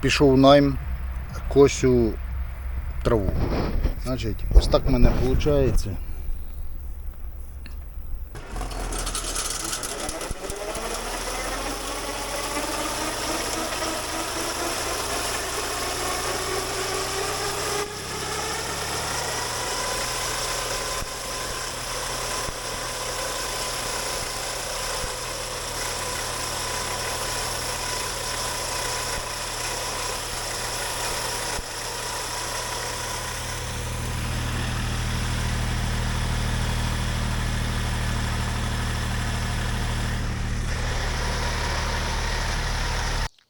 пішов найм косю траву. Значить, ось так в мене виходить.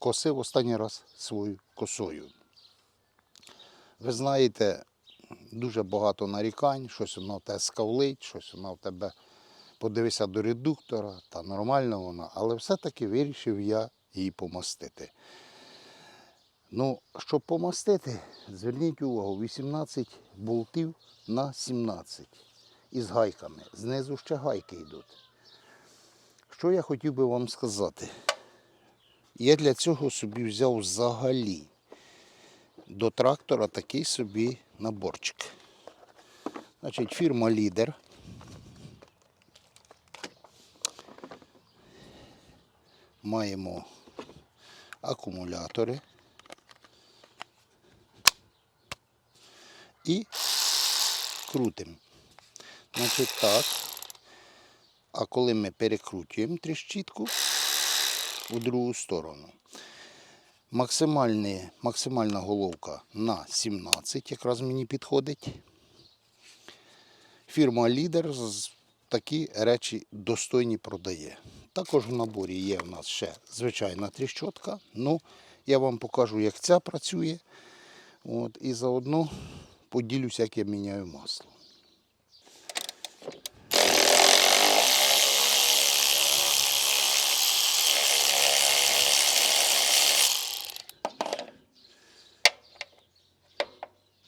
Косив останній раз свою косою. Ви знаєте, дуже багато нарікань, щось воно в тебе скавлить, щось воно в тебе подивися до редуктора, та нормально воно, але все-таки вирішив я її помастити. Ну, щоб помастити, зверніть увагу, 18 болтів на 17 із гайками. Знизу ще гайки йдуть. Що я хотів би вам сказати? Я для цього собі взяв взагалі до трактора такий собі наборчик. Значить, фірма Лідер. Маємо акумулятори. І крутимо. Значить так. А коли ми перекручуємо тріщітку, у другу сторону. Максимальна головка на 17, якраз мені підходить. Фірма Лідер такі речі достойні продає. Також в наборі є в нас ще звичайна тріщотка. Ну, я вам покажу, як ця працює. От, і заодно поділюся, як я міняю масло.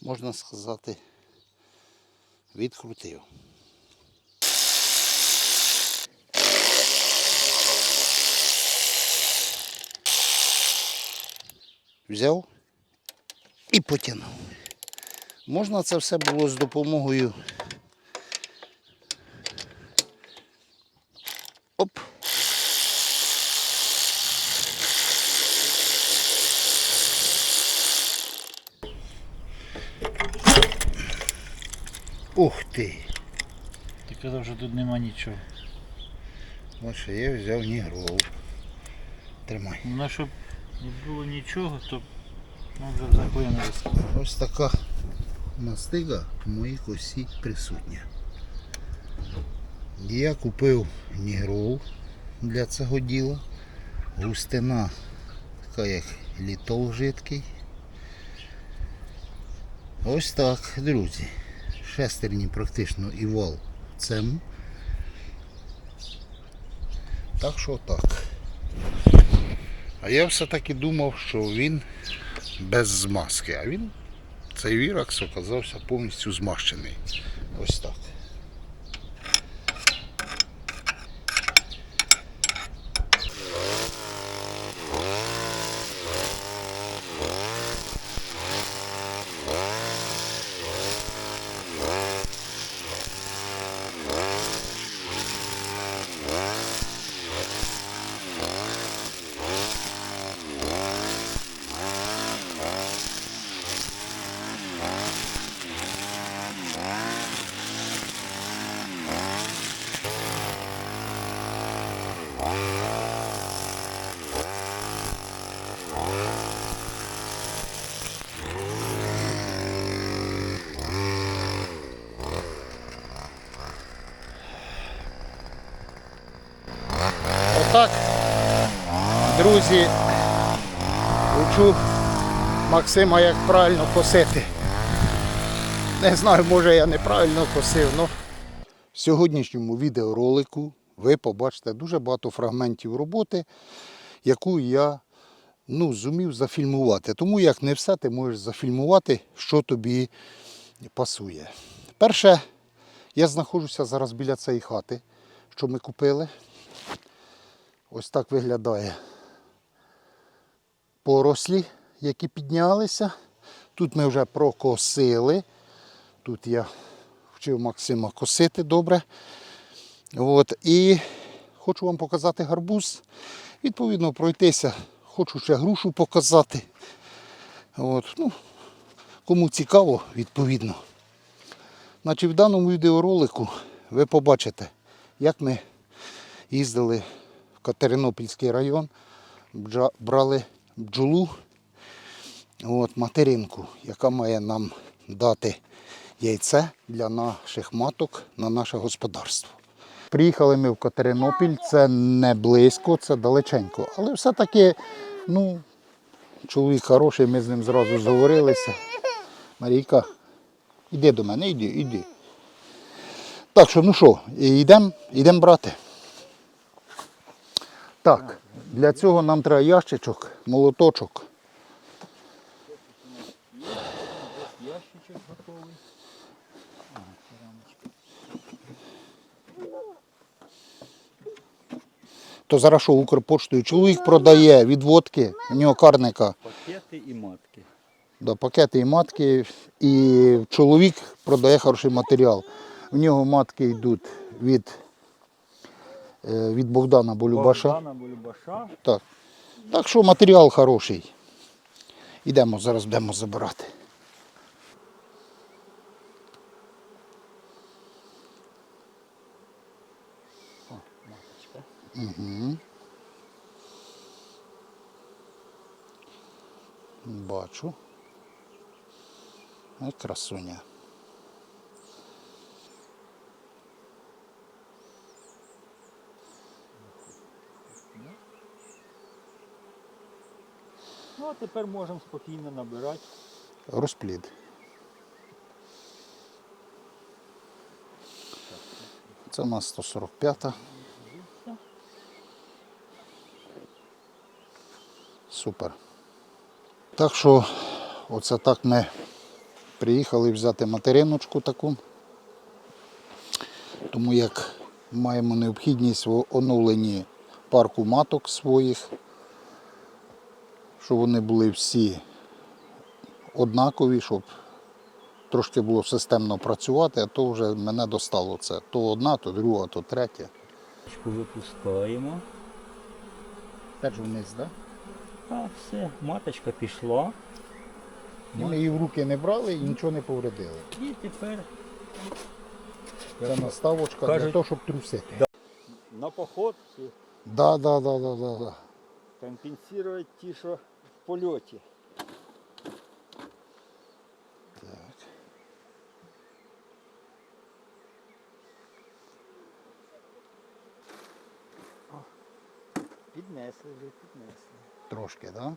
Можна сказати, відкрутив. Взяв і потягнув. Можна це все було з допомогою. Ух ти! Ти казав, що тут нема нічого. Ось що я взяв нігров. Тримай. Ну, щоб не було нічого, то ми вже заклинилися. Ось така мастига в моїй косі присутня. Я купив нігров для цього діла. Густина така як літол жидкий. Ось так, друзі. Шестерні практично і вал в. Так що так. А я все-таки думав, що він без змазки, а він, цей віракс оказався повністю змащений. Ось так. Друзі, учу Максима, як правильно косити. Не знаю, може я неправильно косив, але в сьогоднішньому відеоролику ви побачите дуже багато фрагментів роботи, яку я ну, зумів зафільмувати. Тому як не все ти можеш зафільмувати, що тобі пасує. Перше, я знаходжуся зараз біля цієї хати, що ми купили. Ось так виглядає порослі, які піднялися. Тут ми вже прокосили. Тут я вчив Максима косити добре. От, і хочу вам показати гарбуз. Відповідно, пройтися. Хочу ще грушу показати. От, ну, кому цікаво, відповідно. Значить, в даному відеоролику ви побачите, як ми їздили в Катеринопільський район, брали бджолу, от, материнку, яка має нам дати яйце для наших маток на наше господарство. Приїхали ми в Катеринопіль, це не близько, це далеченько. Але все-таки, ну, чоловік хороший, ми з ним зразу зговорилися. Марійка, іди до мене, іди, іди. Так що, ну що, йдемо йдем брати. Так, для цього нам треба ящичок, молоточок. Ящичок готовий. То зараз що Укрпоштою чоловік продає відводки, у нього карника. Пакети і матки. Да, пакети і матки. І чоловік продає хороший матеріал. В нього матки йдуть від, від Богдана Болюбаша. Богдана Бульбаша. Так. так що матеріал хороший. Йдемо, зараз будемо забирати. Маточка. Угу. Бачу. Красуня. Ну а тепер можемо спокійно набирати. Розплід. Це у нас 145. Супер. Так що, оце так ми приїхали взяти материночку таку. Тому як маємо необхідність в оновленні парку маток своїх, щоб вони були всі однакові, щоб трошки було системно працювати, а то вже мене достало це. То одна, то друга, то третя. Випускаємо. Теж вниз, так? А все, маточка пішла. Ми її в руки не брали і нічого не повредили. І тепер Це наставочка для Кажуть- того, щоб трусити. на поход Да, да, да, да, да, да. компенсувати ті, що польоті. Так. Піднесли вже, піднесли. Трошки, так? Да?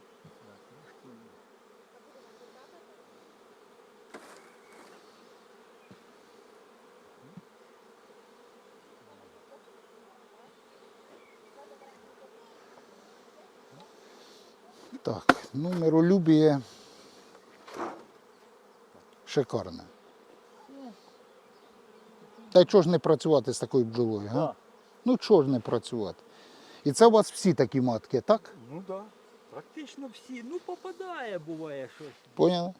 Так, ну миролюбіє шикарне. Та й чого ж не працювати з такою бджолою, га? Да. Ну чого ж не працювати? І це у вас всі такі матки, так? Ну так. Да. Практично всі. Ну попадає, буває щось. Поняли?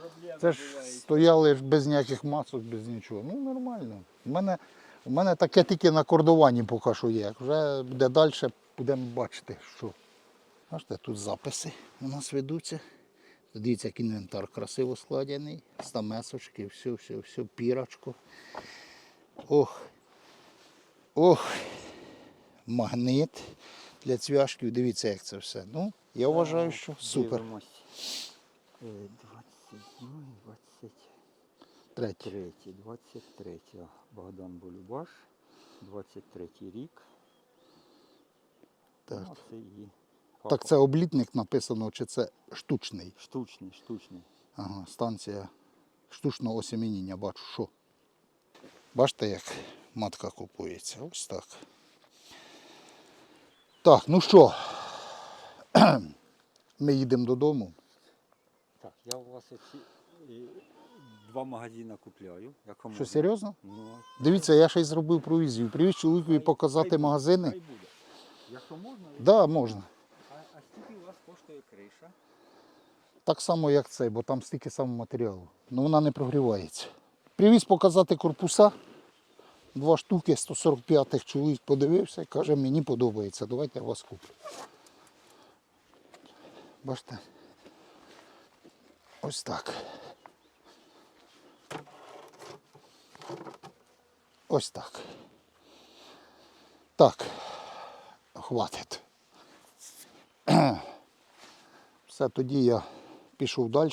Проблеми Це ж бувають. стояли ж без ніяких масок, без нічого. Ну нормально. У мене, у мене таке тільки на кордовані поки що є. Вже буде далі, будемо бачити, що. Бачите, тут записи у нас ведуться. Дивіться, як інвентар красиво складений, стамесочки, все, все, все, пірочко. Ох. Ох. Магнит для цвяшків. Дивіться, як це все. Ну, я вважаю, що супер. Дивимось. Е, 22, Третє. 23, 23. Богдан Болюбаш, 23 рік. Так. Ну, це і Так це облітник написано, чи це штучний? штучний, штучний. Ага, станція штучного осемінення, бачу, що. Бачите, як матка купується. Ось так. Так, ну що, ми їдемо додому. Так, я у вас оці е, два магазини купляю. Якому Що, серйозно? Ну, Дивіться, я ще й зробив провізію. Привіз чоловікові показати магазини. Якщо можна, Так, да, можна. А, скільки у вас коштує криша? Так само, як цей, бо там стільки самого матеріалу. Ну вона не прогрівається. Привіз показати корпуса. Два штуки 145-х чоловік подивився і каже, мені подобається, давайте я вас куплю. Бачите? Ось так. Ось так. Так, хватить. Все, тоді я пішов далі.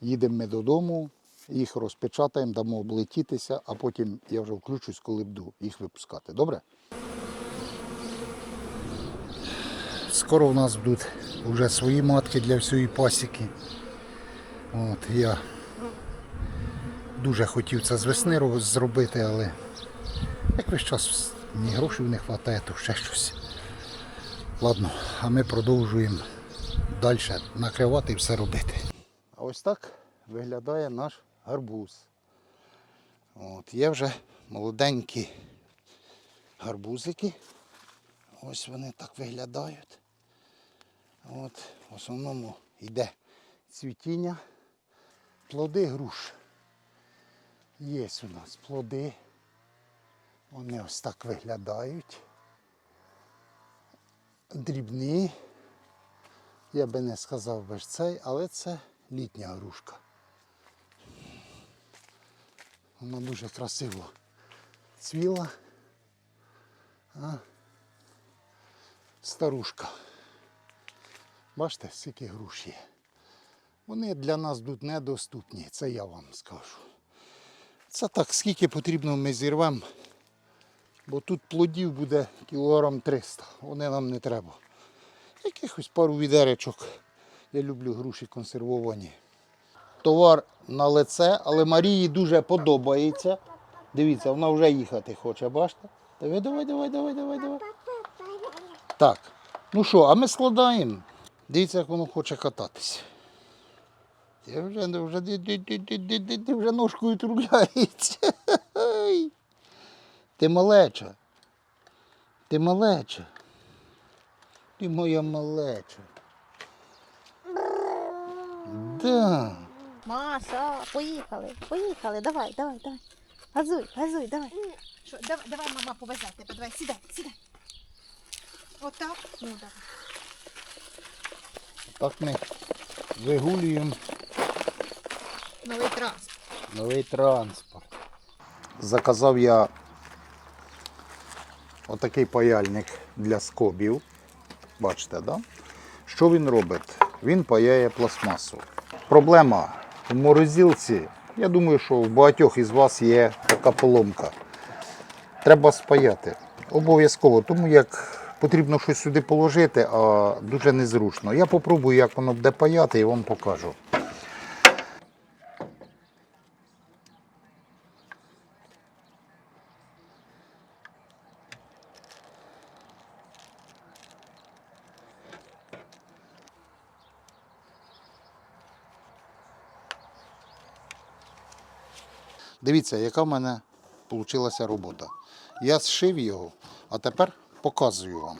Їдемо ми додому, їх розпечатаємо, дамо облетітися, а потім я вже включусь, коли буду їх випускати. Добре? Скоро в нас будуть вже свої матки для всієї пасіки. От, я дуже хотів це з весни зробити, але як весь час ні грошей не вистачає, то ще щось. Ладно, а ми продовжуємо далі накривати і все робити. А ось так виглядає наш гарбуз. От, є вже молоденькі гарбузики. Ось вони так виглядають. От, в основному йде цвітіння, плоди груш. Є у нас плоди. Вони ось так виглядають. Дрібні. Я би не сказав би цей, але це літня грушка. Вона дуже красиво цвіла. А старушка. Бачите, скільки груш є. Вони для нас тут недоступні, це я вам скажу. Це так, скільки потрібно ми зірвемо, бо тут плодів буде кілограм 300, вони нам не треба. Якихось пару відеречок. Я люблю груші консервовані. Товар на лице, але Марії дуже подобається. Дивіться, вона вже їхати хоче, бачите? Давай, давай, давай, давай, давай, давай. Так. Ну що, а ми складаємо. Дивіться, як воно хоче кататися. Я вже, вже, ди, вже ножкою трубляється. Ти малеча. Ти малеча. Ти моя малеча. Да. Маша, поїхали, поїхали, давай, давай, давай. Газуй, газуй, давай. Що, давай, давай, мама повезе тебе. Давай, сідай, сідай. Отак. Ну, давай. Так ми вигулюємо Новий транспорт. новий транспорт. Заказав я отакий паяльник для скобів. Бачите, да? Що він робить? Він паяє пластмасу. Проблема в морозилці. Я думаю, що в багатьох із вас є така поломка. Треба спаяти. Обов'язково, тому як потрібно щось сюди положити, а дуже незручно. Я попробую, як воно буде паяти, і вам покажу. Дивіться, яка в мене вийшла робота. Я зшив його, а тепер показую вам.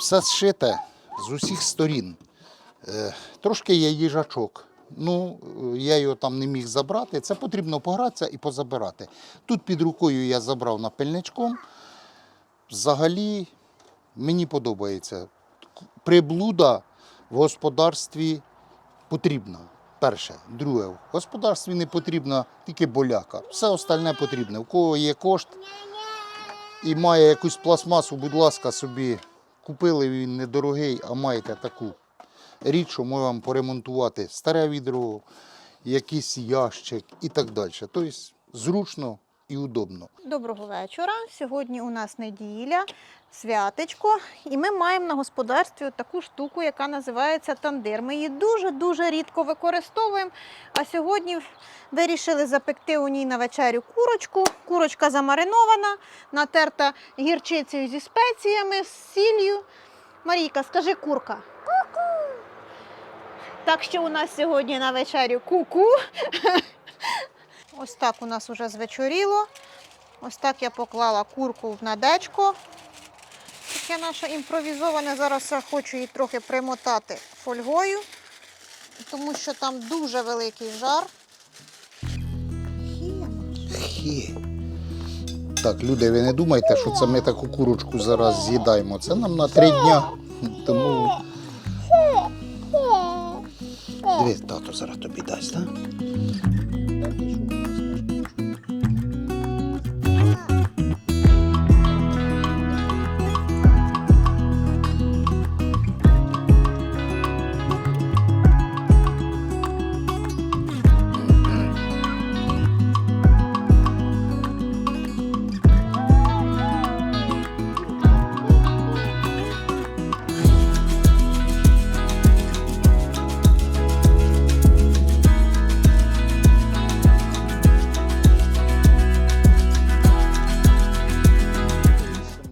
Все зшите з усіх сторін. Е, трошки є їжачок. Ну, е, я його там не міг забрати. Це потрібно погратися і позабирати. Тут під рукою я забрав напильничком. Взагалі мені подобається. Приблуда в господарстві потрібна. Перше. Друге, в господарстві не потрібна тільки боляка. Все остальне потрібне. У кого є кошт і має якусь пластмасу, будь ласка, собі купили він недорогий, а маєте таку річ, що може вам поремонтувати старе відро, якийсь ящик і так далі. Тобто зручно і удобно. Доброго вечора. Сьогодні у нас неділя, святечко, і ми маємо на господарстві таку штуку, яка називається тандир. Ми її дуже-дуже рідко використовуємо. А сьогодні вирішили запекти у ній на вечерю курочку. Курочка замаринована, натерта гірчицею зі спеціями, з сіллю. Марійка, скажи курка. Так що у нас сьогодні на вечерю ку-ку. Ось так у нас уже звечоріло. Ось так я поклала курку в надечко. Таке наше імпровізоване. Зараз я хочу її трохи примотати фольгою. тому що там дуже великий жар. Хе. Так, люди, ви не думайте, що це ми таку курочку зараз з'їдаємо. Це нам на три дня. Тому. Дивись, тато зараз тобі дасть, так?